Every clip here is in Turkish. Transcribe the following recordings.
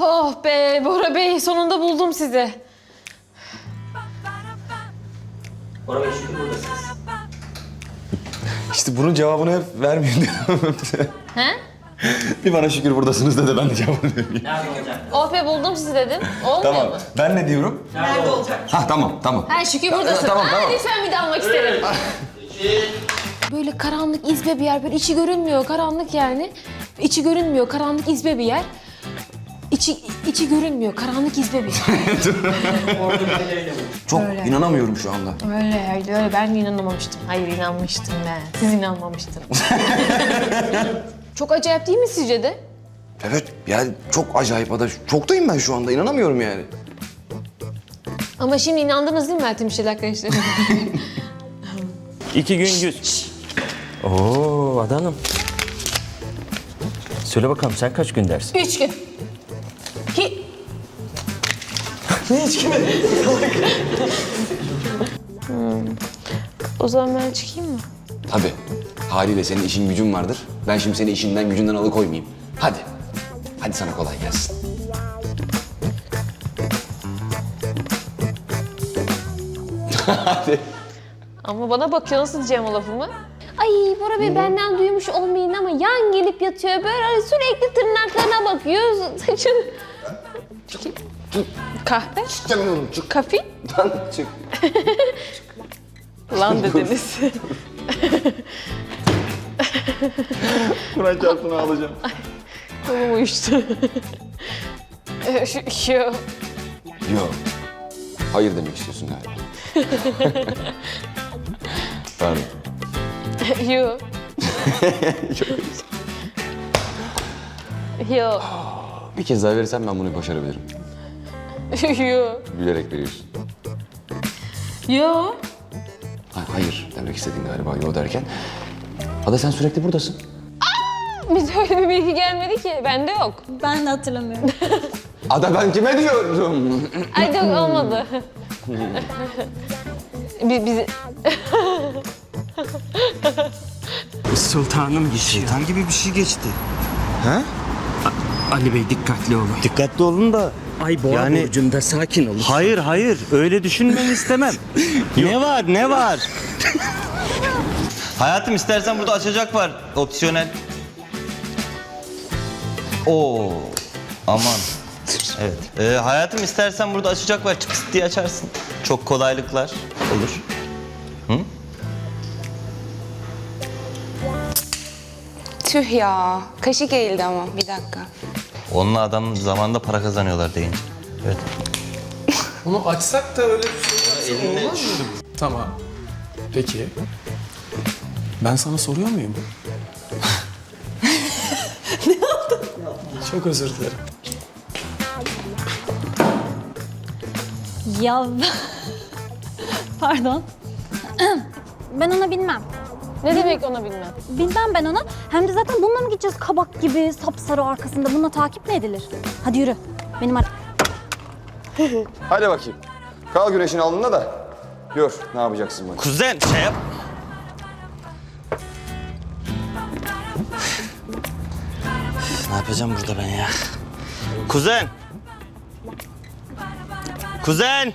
Oh be Bora Bey sonunda buldum sizi. Bora Bey şükür buradasınız. İşte bunun cevabını hep vermeyin diyorum. He? bir bana şükür buradasınız dedi ben de cevabını vereyim. Nerede olacak? Oh be buldum sizi dedim. Olmuyor Tamam. mu? Ben ne diyorum? Nerede olacak? Ha tamam tamam. Ha şükür buradasın. tamam, Aa, tamam. Lütfen bir daha almak isterim. Böyle karanlık izbe bir yer. Böyle içi görünmüyor. Karanlık yani. İçi görünmüyor. Karanlık izbe bir yer. İçi, içi görünmüyor. Karanlık izbe bir. Çok inanamıyorum şu anda. öyle öyle öyle. Ben de inanamamıştım. Hayır inanmıştım ben. Siz inanmamıştınız. Çok acayip değil mi sizce de? Evet yani çok acayip ada. Çoktayım ben şu anda inanamıyorum yani. Ama şimdi inandınız değil mi Meltem İşçiler arkadaşlar? İki gün güz. Oo adanım. Söyle bakalım sen kaç gün dersin? Üç gün. Hmm. O zaman ben çıkayım mı? Tabii. Haliyle senin işin gücün vardır. Ben şimdi seni işinden gücünden alıkoymayayım. Hadi. Hadi sana kolay gelsin. Hadi. Ama bana bakıyor nasıl diyeceğim o lafımı? Ay Bora Bey benden duymuş olmayın ama yan gelip yatıyor böyle sürekli tırnaklarına bakıyor. Saçın... Kahve? İstemiyorum çık. Kafi? Lan çık. Lan dediniz. Kur'an çarpını alacağım. Tamam uyuştu. Şu, şu. Yok. Hayır demek istiyorsun galiba. Pardon. Yo. Yo. Bir kez daha verirsen ben bunu başarabilirim. Yo. Gülerek veriyorsun. Yo. Ha, hayır demek istedin galiba yo derken. Ada sen sürekli buradasın. Bize öyle bir bilgi gelmedi ki. Bende yok. Ben de hatırlamıyorum. Ada ben kime diyorum? Ay yok olmadı. Biz, biz, Sultanım geçiyor. Şeytan gibi bir şey geçti. Ali Bey dikkatli olun. Dikkatli olun da. Ay boğa Yani- burcunda sakin olun. Hayır hayır öyle düşünmeni istemem. ne var ne var? Hayatım istersen burada açacak var opsiyonel. Oo aman. Evet. Ee, hayatım istersen burada açacak var çıkıs diye açarsın. Çok kolaylıklar olur. Tüh ya. Kaşık eğildi ama. Bir dakika. Onunla adam zamanında para kazanıyorlar deyince. Evet. Bunu açsak da öyle bir şey olmaz mı? Tamam. Peki. Ben sana soruyor muyum? ne oldu? Çok özür dilerim. ya pardon. ben ona bilmem. Ne demek ona bilmem. Bilmem ben ona. Hem de zaten bununla mı gideceğiz kabak gibi sapsarı arkasında? Bununla takip mi edilir? Hadi yürü. Benim ara... Hadi bakayım. Kal güneşin alnında da. Gör ne yapacaksın bak. Kuzen şey yap. ne yapacağım burada ben ya? Kuzen. Kuzen.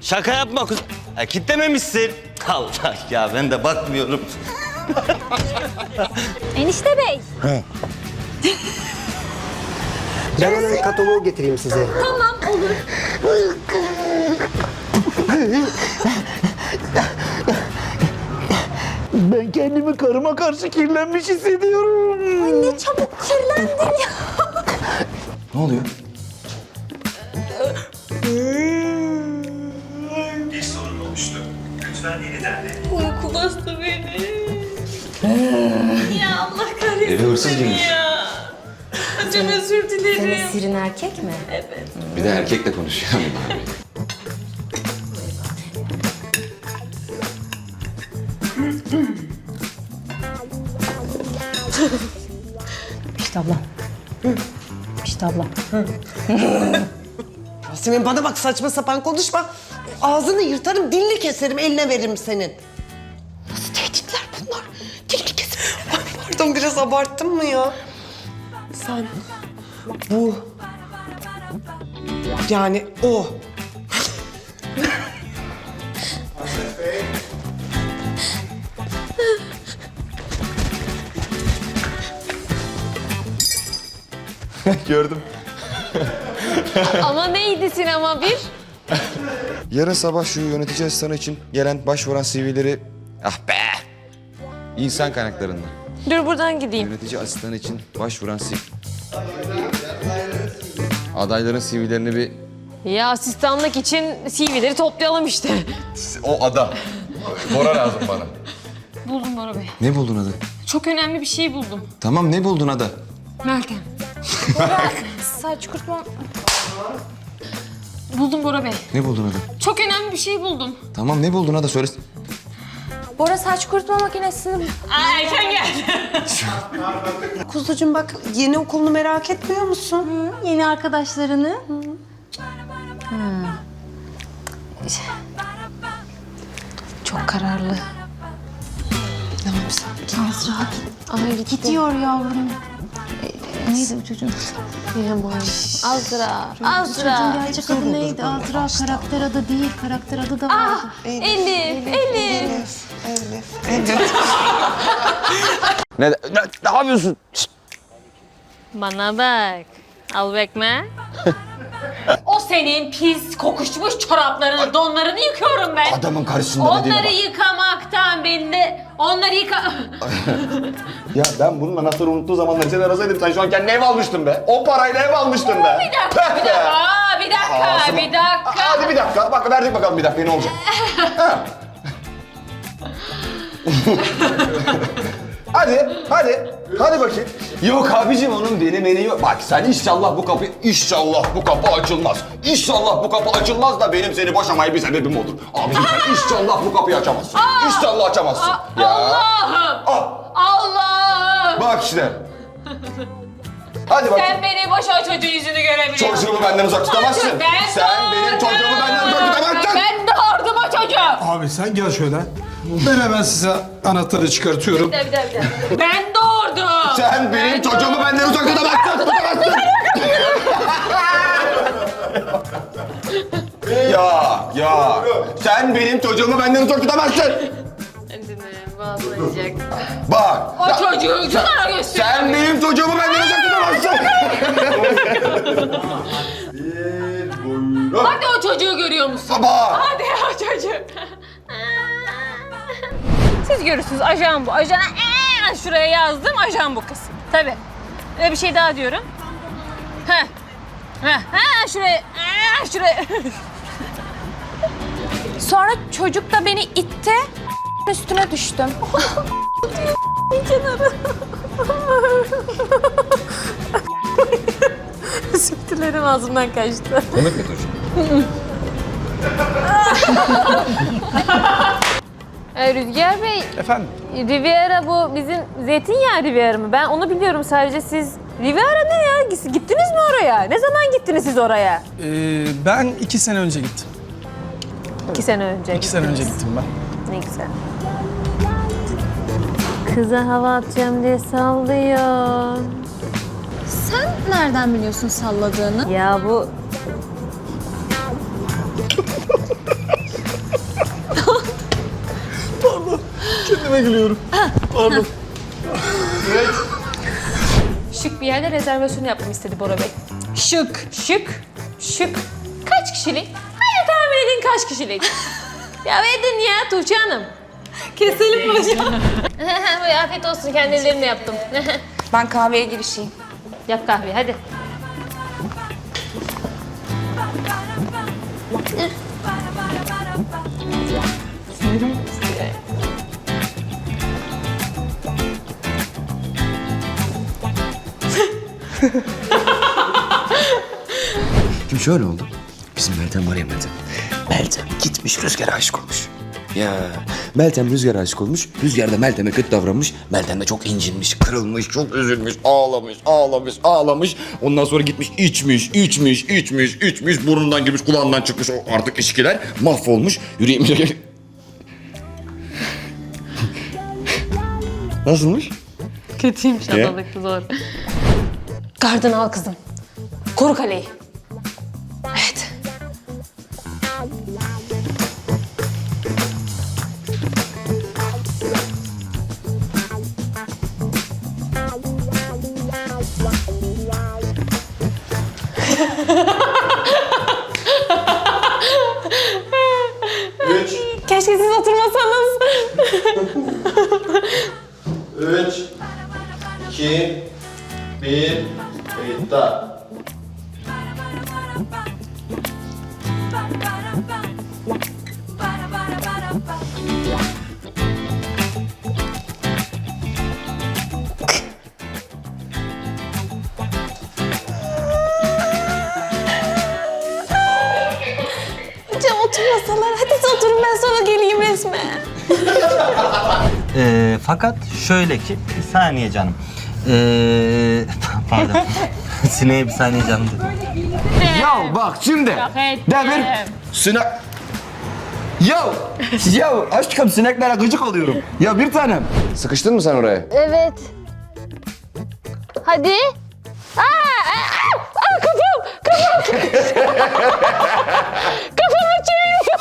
Şaka yapma kuzen. Ha, kitlememişsin. Allah ya ben de bakmıyorum. Enişte bey. Ben hemen kataloğu getireyim size. Tamam olur. Ben kendimi karıma karşı kirlenmiş hissediyorum. Ne çabuk kirlendin ya. Ne oluyor? Uyku bastı beni. ya Allah kahretsin Eve hırsız seni girmiş. ya. Çok özür dilerim. Sirin erkek mi? Bir de erkekle konuşuyor. İşte abla. İşte abla. Yasemin bana bak saçma sapan konuşma. Ağzını yırtarım, dilini keserim, eline veririm senin. Nasıl tehditler bunlar? Dilini keserim. Ay pardon biraz abarttın mı ya? Sen bu Yani o. Gördüm. Ama neydi sinema bir? Yarın sabah şu yönetici asistanı için gelen başvuran CV'leri... Ah be! İnsan kaynaklarında. Dur buradan gideyim. Yönetici asistanı için başvuran CV... Adayların CV'lerini bir... Ya asistanlık için CV'leri toplayalım işte. O ada. Bora lazım bana. Buldum Bora Bey. Ne buldun ada? Çok önemli bir şey buldum. Tamam ne buldun ada? Meltem. Saç kurutma. Buldum Bora Bey. Ne buldun ada? Çok önemli bir şey buldum. Tamam ne buldun ada söyle. Bora saç kurutma makinesini... Aa, erken geldi. Kuzucuğum bak yeni okulunu merak etmiyor musun? Yeni arkadaşlarını. Çok kararlı. Ne yapsam? Azra Ay gitti. gidiyor yavrum. Neydi bu çocuğun? Yaman. Azra. Azra. Çocuğun gerçek adı neydi? Azra karakter adı değil. Karakter adı da vardı. Elif. Elif. Ne, ne, ne yapıyorsun? Bana bak. Al bekme. o senin pis kokuşmuş çoraplarını, donlarını yıkıyorum ben. Adamın karşısında dediğine Onları bak. yıkamaktan beni de... Onları yıka... Ya ben bunun anahtarı unuttuğu zamanları seni arasaydım sen şu an kendine ev almıştın be. O parayla ev almıştın be. bir dakika, bir dakika. Aa, bir dakika, Ağzıma- bir dakika. Hadi bir dakika. Bak verdik bakalım bir dakika ne olacak. Ha. hadi, hadi. Hadi bakayım. Yok abicim onun benim beni yok. Bak sen inşallah bu kapı, inşallah bu kapı açılmaz. İnşallah bu kapı açılmaz da benim seni boşamaya bir sebebim olur. Abicim sen inşallah bu kapıyı açamazsın. İnşallah açamazsın. Ya. Allah'ım. Ah, Allah'ım. bak işte. Hadi bakayım. Sen beni boş o çocuğun yüzünü görebiliyorsun. Çocuğumu benden uzak tutamazsın. Ben Sen benim doğurdum. çocuğumu benden uzak tutamazsın. Ben doğurdum o çocuğu. Abi sen gel şöyle. Ben hemen size anahtarı çıkartıyorum. Bir dakika, bir dakika, bir dakika. Ben doğurdum. Sen benim çocuğumu benden uzak tutamazsın. tutamazsın. ya, ya. Sen benim çocuğumu benden uzak tutamazsın. Bağlayacak. Bak. O çocuğu cana göster. Sen benim çocuğumu benden uzak tutamazsın. Hadi o çocuğu görüyor musun? Baba. Hadi o çocuğu. Siz görürsünüz ajan bu. Ajana ee, şuraya yazdım ajan bu kız. Tabii. Ve bir şey daha diyorum. Heh. Heh. Ha şuraya. Ee, şuraya. Sonra çocuk da beni itti. Üstüne düştüm. Özür dilerim ağzımdan kaçtı. Komik mi çocuk? Ee, Rüzgar Bey, Efendim? Riviera bu bizim zeytinyağı Riviera mı? Ben onu biliyorum sadece siz... Riviera ne ya? Gittiniz mi oraya? Ne zaman gittiniz siz oraya? Ee, ben iki sene önce gittim. İki sene önce. İki sene önce gittim ben. Ne güzel. Kıza hava atacağım diye sallıyor. Sen nereden biliyorsun salladığını? Ya bu... Kendime gülüyorum. Pardon. Şık bir yerde rezervasyon yapmamı istedi Bora Bey. Şık. Şık. Şık. Kaç kişilik? Hadi tahmin edin kaç kişilik? ya edin ya Tuğçe Hanım. Keselim mi hocam? Afiyet olsun kendi ellerimle yaptım. Ben kahveye girişeyim. Yap kahve hadi. Şimdi şöyle oldu. Bizim Meltem var ya Meltem. Meltem gitmiş Rüzgar'a aşık olmuş. Ya Meltem Rüzgar'a aşık olmuş. Rüzgar da Meltem'e kötü davranmış. Meltem de çok incinmiş, kırılmış, çok üzülmüş, ağlamış, ağlamış, ağlamış. Ondan sonra gitmiş içmiş, içmiş, içmiş, içmiş. Burnundan girmiş, kulağından çıkmış o artık ilişkiler. Mahvolmuş. Yüreğim... Nasılmış? Kötüymüş Ne? adalıklı zor. Gardını al kızım. Koru kaleyi. Evet. Üç, Keşke siz oturmasanız. üç, iki, bir kayıtta. Hocam oturmasalar. Hadi siz oturun ben sonra geleyim resme. Ee, fakat şöyle ki, bir saniye canım. Ee, pardon. Sineğe bir saniye canım dedim. Ya bak şimdi. Demir. Sinek. Ya. Ya aşkım sineklere gıcık oluyorum. Ya bir tanem. Sıkıştın mı sen oraya? Evet. Hadi. Aa, aa, aa, kafam, kafam. Kafamı çeviriyor.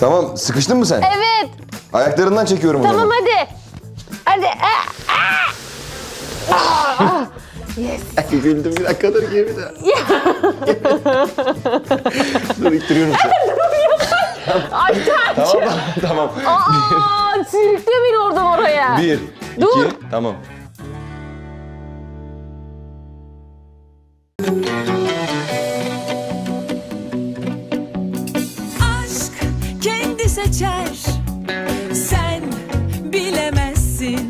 Tamam sıkıştın mı sen? Evet. Ayaklarından çekiyorum o Tamam zaman. Hadi. Güldüm bir dakika dur geri bir daha. dur ittiriyorum seni. Ay Tamam tamam. Aa, sürükle beni oradan oraya. Bir, Dur. iki, tamam.